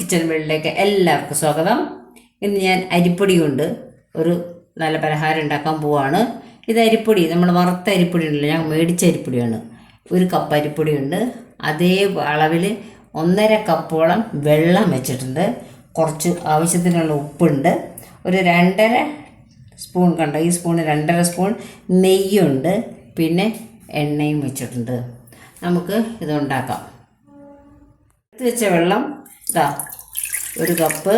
Kitchen വേൾഡിലേക്ക് എല്ലാവർക്കും സ്വാഗതം. ഇന്ന് ഞാൻ അരിപ്പൊടി കൊണ്ട് ഒരു നല്ല പലഹാരം ഉണ്ടാക്കാൻ പോവാണ്. ഇത് അരിപ്പൊടി നമ്മൾ വറുത്ത അരിപ്പൊടി ഉണ്ടല്ലോ ഞാൻ മേടിച്ച അരിപ്പൊടിയാണ്. ഒരു കപ്പ് അരിപ്പൊടി ഉണ്ട്. അതേ അളവിൽ ഒന്നര കപ്പോളം വെള്ളം വെച്ചിട്ടുണ്ട്. കുറച്ച് ആവശ്യത്തിനുള്ള ഉപ്പുണ്ട്. ഒരു രണ്ടര സ്പൂൺ കണ്ട? ഈ സ്പൂണ് രണ്ടര സ്പൂൺ നെയ്യുണ്ട്. പിന്നെ എണ്ണയും വെച്ചിട്ടുണ്ട്. നമുക്ക് ഇത് ഉണ്ടാക്കാം. എടുത്ത് വെച്ച വെള്ളം ഇതാ ഒരു കപ്പ്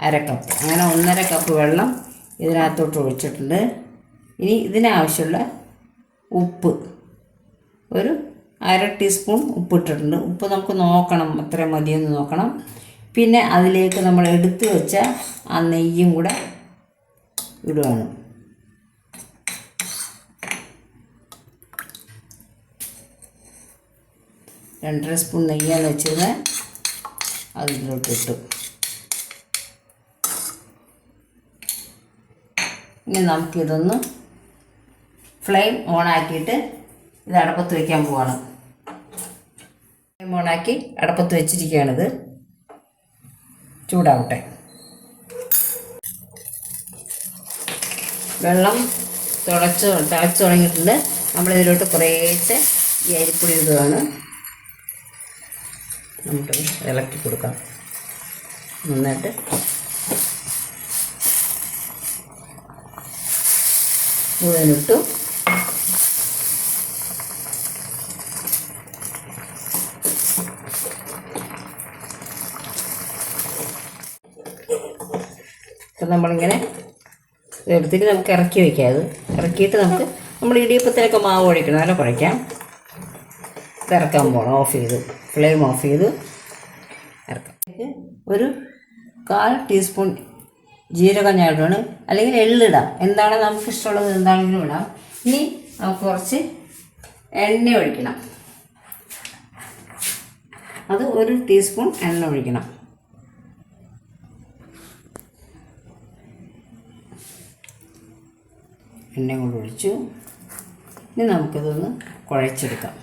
അര കപ്പ്. അങ്ങനെ ഒന്നര കപ്പ് വെള്ളം ഇതിനകത്തോട്ട് ഒഴിച്ചിട്ടുണ്ട്. ഇനി ഇതിനാവശ്യമുള്ള ഉപ്പ്. ഒരു അര ടീസ്പൂൺ ഉപ്പ് ഇട്ടിട്ടുണ്ട് ഉപ്പ് നമുക്ക് നോക്കണം അത്ര മതിയെന്ന് നോക്കണം. പിന്നെ അതിലേക്ക് നമ്മൾ എടുത്തു വെച്ച ആ നെയ്യും കൂടെ ഇടുകയാണ് രണ്ടര സ്പൂൺ നെയ്യാണ് വെച്ചിരുന്നത് അതിലോട്ട് ഇട്ടു ഇനി നമുക്കിതൊന്ന് ഫ്ലെയിം ഓൺ ആക്കിയിട്ട് ഇത് അടപ്പത്ത് വയ്ക്കാൻ പോവാണ്. ഫ്ലെയിം ഓണാക്കി അടപ്പത്ത് വെച്ചിരിക്കുകയാണിത്. ചൂടാവട്ടെ. വെള്ളം തുളച്ച് തിളച്ച് തുടങ്ങിയിട്ടുണ്ട്. നമ്മളിതിലോട്ട് കുറേശ്ശെ ഈ അരിപ്പൊടി ഇടുകയാണ്. നമുക്ക് ഇളക്കി കൊടുക്കാം. നന്നായിട്ട് മുഴുവനിട്ടു. അപ്പം നമ്മളിങ്ങനെ എടുത്തിട്ട് നമുക്ക് ഇറക്കി വയ്ക്കാം അത്. ഇറക്കിയിട്ട് നമുക്ക് നമ്മൾ ഇടിയപ്പത്തിനൊക്കെ മാവ് ഒഴിക്കണം. നല്ല കുഴയ്ക്കാം ഇറക്കാൻ പോകണം ഓഫ് ചെയ്ത്. ഫ്ലെയിം ഓഫ് ചെയ്ത് ഇറക്കാം ഒരു കാൽ ടീസ്പൂൺ ജീരകം ഞാൻ ഇടുകയാണ് അല്ലെങ്കിൽ എള്ളിടാം എന്താണ് നമുക്ക് ഇഷ്ടമുള്ളത് എന്താണെങ്കിലും ഇടാം. ഇനി നമുക്ക് കുറച്ച് എണ്ണ ഒഴിക്കണം. അത് ഒരു ടീസ്പൂൺ എണ്ണ ഒഴിക്കണം. എണ്ണ കൊണ്ട് ഒഴിച്ചു. ഇനി നമുക്കിതൊന്ന് കുഴച്ചെടുക്കാം.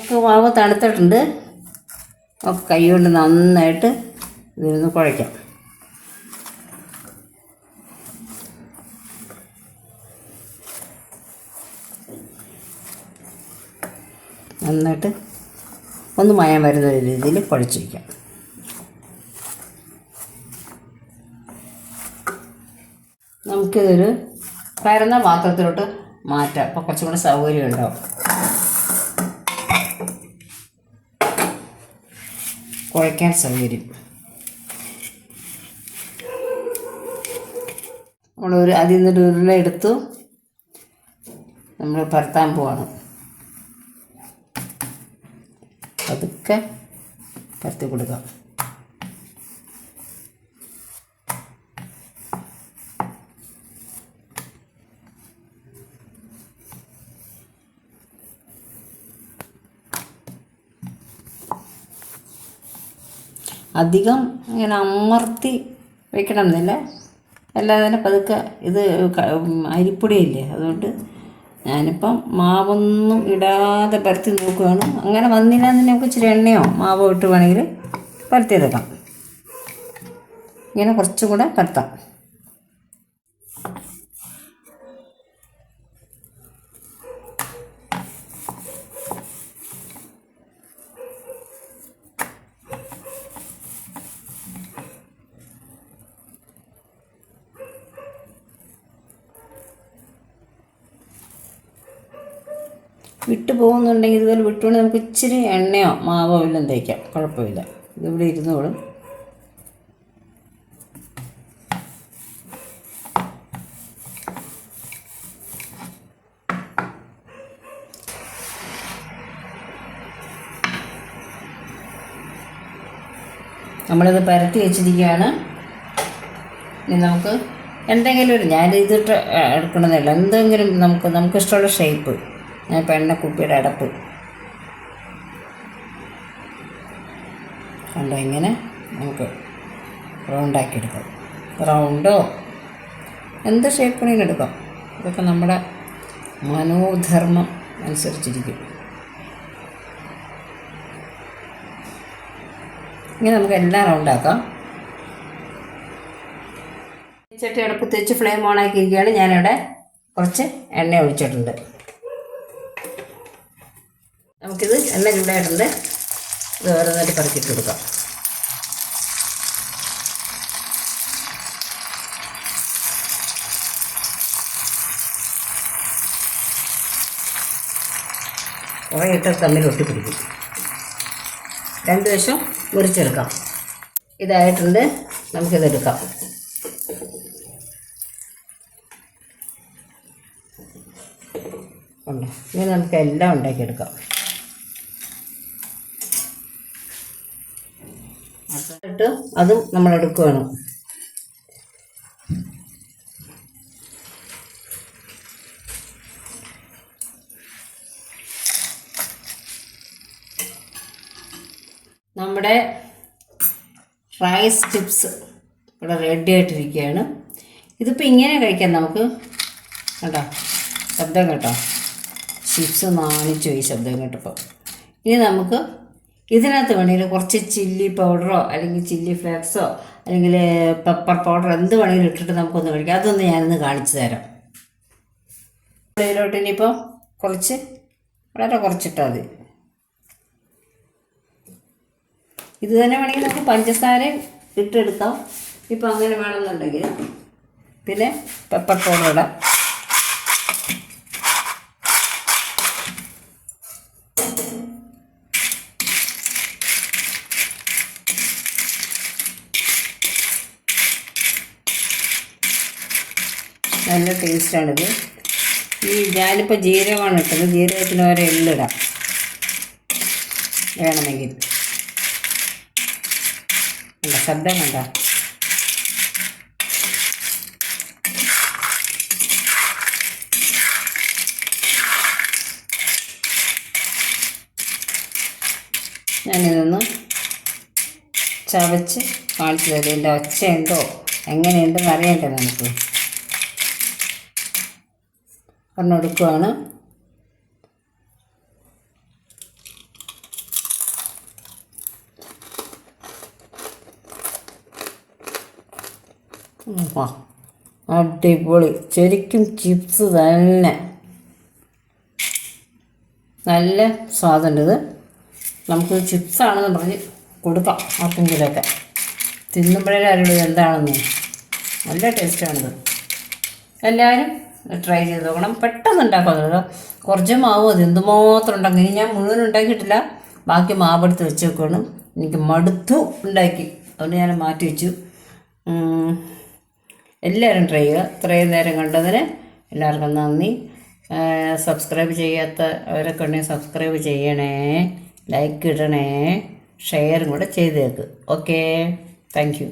നമുക്ക് മാവ് തണുത്തിട്ടുണ്ട്. നമുക്ക് കൈ കൊണ്ട് നന്നായിട്ട് ഇതിരുന്ന് കുഴയ്ക്കാം. നന്നായിട്ട് ഒന്ന് മയം വരുന്ന രീതിയിൽ കുഴച്ച് വയ്ക്കാം. നമുക്കിതൊരു പരന്ന പാത്രത്തിലോട്ട് മാറ്റാം. അപ്പോൾ കുറച്ചും കൂടെ സൗകര്യം ഉണ്ടാവും. കുഴയ്ക്കാൻ സൗകര്യം നമ്മളൊരു അതിൽ നിന്നൊരു ഉരുള എടുത്തു. നമ്മൾ പരത്താൻ പോവാണ്. പതുക്കെ പരത്തി കൊടുക്കാം. അധികം ഇങ്ങനെ അമർത്തി വെക്കണം എന്നില്ല അല്ലാതെ തന്നെ പതുക്കെ ഇത് അരിപ്പൊടിയല്ലേ? അതുകൊണ്ട് ഞാനിപ്പം മാവൊന്നും ഇടാതെ പരത്തി നോക്കുകയാണ് അങ്ങനെ വന്നില്ല എന്ന് നമുക്ക് ഇച്ചിരി എണ്ണയോ മാവോ ഇട്ട് വേണമെങ്കിൽ പരത്തിയെടുക്കാം ഇങ്ങനെ കുറച്ചും കൂടെ പരത്താം. വിട്ടു പോകുന്നുണ്ടെങ്കിൽ ഇതുപോലെ വിട്ടുകൊണ്ട് നമുക്ക് ഇച്ചിരി എണ്ണയോ മാവോ എല്ലാം തേക്കാം. കുഴപ്പമില്ല. ഇതിവിടെ ഇരുന്നോളും നമ്മളിത് പരത്തി വെച്ചിരിക്കുകയാണ്. ഇനി നമുക്ക് എന്തെങ്കിലും ഒരു ഞാൻ ഇതിട്ട് എടുക്കണമെന്നില്ല എന്തെങ്കിലും നമുക്ക് നമുക്കിഷ്ടമുള്ള ഷേപ്പ് ഇപ്പം എണ്ണക്കുപ്പിയുടെ അടപ്പ്. കണ്ടോ ഇങ്ങനെ നമുക്ക് റൗണ്ടാക്കി എടുക്കാം റൗണ്ടോ? എന്ത് ഷേപ്പ് എടുക്കാം. ഇതൊക്കെ നമ്മുടെ മനോധർമ്മം അനുസരിച്ചിരിക്കും. ഇങ്ങനെ നമുക്ക് എല്ലാം റൗണ്ടാക്കാം. ചട്ടി അടുപ്പ് വെച്ച് ഫ്ലെയിം ഓൺ ആക്കിയിരിക്കുകയാണ്. ഞാനിവിടെ കുറച്ച് എണ്ണ ഒഴിച്ചിട്ടുണ്ട്. നമുക്കിത് എണ്ണ ചൂടായിട്ടുണ്ട് ഇത് ഓരോന്നായിട്ട് പറക്കിയിട്ട് കൊടുക്കാം. കുറേ ഇട്ട് തമ്മിൽ ഒട്ടിപ്പിടിക്കും. രണ്ട് വശം മുറിച്ചെടുക്കാം. ഇതായിട്ടുണ്ട്. നമുക്കിതെടുക്കാം ഉണ്ട്? ഇനി നമുക്ക് എല്ലാം ഉണ്ടാക്കിയെടുക്കാം. ഇട്ട് അതും നമ്മൾ എടുക്കുകയാണ്. നമ്മുടെ റൈസ് ചിപ്സ് ഇവിടെ റെഡി ആയിട്ടിരിക്കുകയാണ്. ഇതിപ്പോൾ ഇങ്ങനെ കഴിക്കാം നമുക്ക്. കേട്ടോ ശബ്ദം കേട്ടോ. ചിപ്സ് നാണിച്ചു ഈ ശബ്ദം കേട്ടപ്പോൾ ഇനി നമുക്ക് ഇതിനകത്ത് വേണമെങ്കിൽ കുറച്ച് ചില്ലി പൗഡറോ അല്ലെങ്കിൽ ചില്ലി ഫ്ലേക്സോ അല്ലെങ്കിൽ പെപ്പർ പൗഡർ എന്ത് വേണമെങ്കിലും ഇട്ടിട്ട് നമുക്കൊന്ന് കഴിക്കാം. അതൊന്ന് ഞാനൊന്ന് കാണിച്ചു തരാം. ഇതിലോട്ട് ഇനിയിപ്പോൾ കുറച്ച് വളരെ കുറച്ചിട്ടാൽ മതി. ഇത് തന്നെ വേണമെങ്കിൽ നമുക്ക് പഞ്ചസാര ഇട്ടെടുക്കാം. ഇപ്പം അങ്ങനെ വേണമെന്നുണ്ടെങ്കിൽ പിന്നെ പെപ്പർ പൗഡർ ഇടാം. നല്ല ടേസ്റ്റാണിത് ഈ ഞാനിപ്പോൾ ജീരകമാണ് ഇട്ടത്. ജീരകത്തിന് വരെ എള്ളിടാം. വേണമെങ്കിൽ. അല്ല ശബ്ദം കണ്ട ഞാനിതൊന്ന് ചവച്ച് കാണിച്ചു തരും. എന്റെ ഒച്ചയുണ്ടോ എങ്ങനെയുണ്ടെന്ന് അറിയണ്ടേ നമുക്ക്? ഉം, വാ അടിപൊളി. ശരിക്കും ചിപ്സ് തന്നെ. നല്ല സ്വാദുണ്ട് ഇത്. നമുക്ക് ചിപ്സാണെന്ന് പറഞ്ഞ് കൊടുക്കാം ആർക്കെങ്കിലുമൊക്കെ. തിന്നുമ്പോഴേ അറിയുള്ളൂ എന്താണെന്ന് നല്ല ടേസ്റ്റാണിത്. എല്ലാവരും ട്രൈ ചെയ്ത് നോക്കണം. പെട്ടെന്ന് ഉണ്ടാക്കുന്നത് കുറച്ച് മാവ് അത് എന്തുമാത്രം ഉണ്ടാക്കി. ഇനി ഞാൻ മുഴുവൻ ഉണ്ടാക്കിയിട്ടില്ല. ബാക്കി മാവ് എടുത്ത് വെച്ച് വെക്കണം എനിക്ക് മടുത്തു ഉണ്ടാക്കി. അതുകൊണ്ട് ഞാൻ മാറ്റി വെച്ചു. എല്ലാവരും ട്രൈ ചെയ്യുക. ഇത്രയും നേരം കണ്ടതിന് എല്ലാവർക്കും നന്ദി. സബ്സ്ക്രൈബ് ചെയ്യാത്തവരൊക്കെ ഉണ്ടെങ്കിൽ സബ്സ്ക്രൈബ് ചെയ്യണേ. ലൈക്ക് ഇടണേ. ഷെയറും കൂടെ ചെയ്തേക്ക്. Okay thank